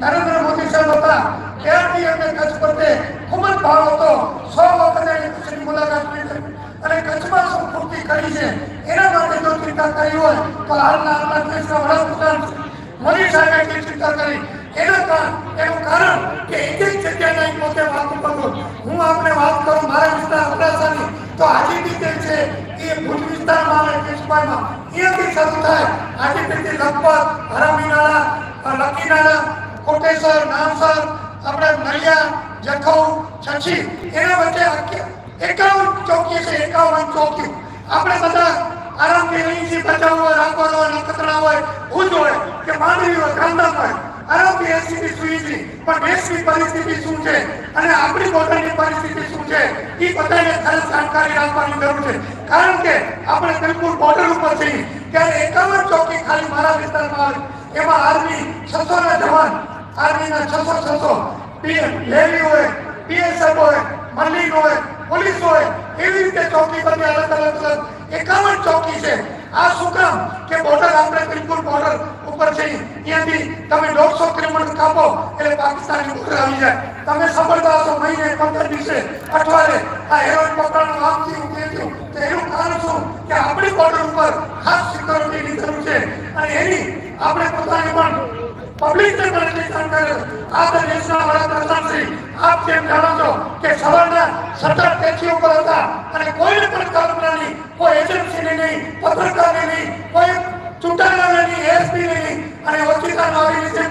નરેન્દ્ર મોદી સાહેબ હતા. ત્યારથી એમને કચ્છ પ્રત્યે ખૂબ જ ભાવ હતો. સો વખત એણે કચ્છની મુલાકાત લીધી અને કચ્છમાં શું પૂર્તિ કરી છે એના માટે જો ચિંતા કરી હોય, તો હાલના આપણા વડાપ્રધાન મોદી સાહેબે જે ચિંતા કરી, એના કારણ, એનું કારણ કે એક પોતે વાત કરું હું આપણે વાત કરું મારા વિસ્તાર તો હાજી બીતે છે એ ભુજ વિસ્તારમાં આવે કેશભાઈમાં શરૂ થાય. હાજી બીતે લખપત, હરામીનાળા છછી એના વચ્ચે એકાવન ચોકી છે, એકાવન ચોકી. આપણે બધા આરામથી અહીંથી બચાવ હોય રાખવાનો હોય નખત્રાણા હોય, ભૂજ હોય, કે માંડવી હોય ગાંધા હોય, આરામથી એસીની સુઈ હતી પણ દેશની પરિસ્થિતિ શું છે અને આપણી પોતાની પરિસ્થિતિ શું છે, એ બધાને ખાસ જાણકારી રાખવાની જરૂર છે. કારણ કે આપણે બિલકુલ બોર્ડર ઉપર છીએ. ત્યારે એકાવન ચોકી ખાલી મારા વિસ્તારમાં આવે એમાં આર્મી છસો ના જવાન, આર્મીના છસો છસો. લેવી હોય પીએસએફ હોય મલિક હોય, પોલીસ હોય, એવી રીતે ચોકી પર અલગ અલગ અલગ એકાવન ચોકી છે. આ શું કામ? કે બોર્ડર આપણે બિલકુલ બોર્ડર ઉપર છે. ત્યાંથી તમે દોઢસો કિલોમીટર કાપો, એટલે પાકિસ્તાનની બોર્ડર આવી જાય. તમે સાંભળતા હશો મહિને પંદર દિવસે, અઠવાડિયે આ હેરોઇન પકડવાનું આમ થયું તો એનું કારણ શું? કે આપણી બોર્ડર ઉપર ખાસ સિક્યોરિટીની જરૂર છે. અને એની આપણે પોતાની પણ પબ્લિકને પણ એટલી જાણકારી આ દેશના વડાપ્રધાન શ્રી, આપ કેમ જાણો છો કે સવારના સત્તર ટેક્સી ઉપર હતા અને કોઈને પણ કલ્પનાની કોઈ એજન્સીની નહીં, પત્રકારની નહીં, કોઈ ચૂંટાયેલા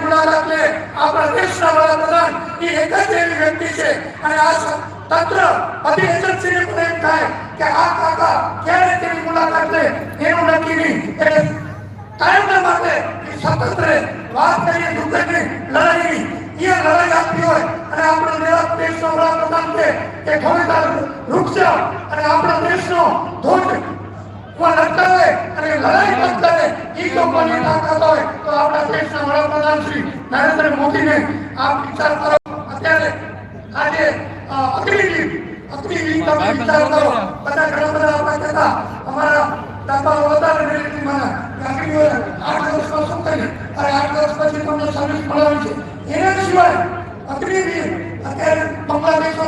મુલાકાત લે આપણા દેશના વડાપ્રધાન, એ એક જ એવી વ્યક્તિ છે. અને આ તંત્ર બધી એજન્સીને પણ થાય કે આ કાકા ક્યારે તેની મુલાકાત લે એનું નક્કી નહીં. એટલે કાયમના માટે સતત રહે. વાત કરીએ દુર્ગંધની લડાઈની. એ લડાઈ આપવી હોય અને આપણો નિરાશ દેશનો વડાપ્રધાન છે કે ખરેખર રૂક અને આપણા દેશનો ધોધ. પણ અટકાવે અને લડાઈ પણ કરે એ લોકોની તાકાત હોય, તો આપણા દેશના વડાપ્રધાન શ્રી નરેન્દ્ર મોદીને આપ વિચાર કરો. અત્યારે આજે અગ્નિ અગ્નિવીર તમે વિચાર કરો. બધા ઘણા બધા આપણે કહેતા અમારા દાદા વધારે રેલીમાં અગ્નિવીર આઠ વર્ષમાં શું અરે આઠ વર્ષ પછી તમને સર્વિસ મળવાની છે. એના સિવાય અગ્નિવીર અત્યારે બાંગ્લાદેશ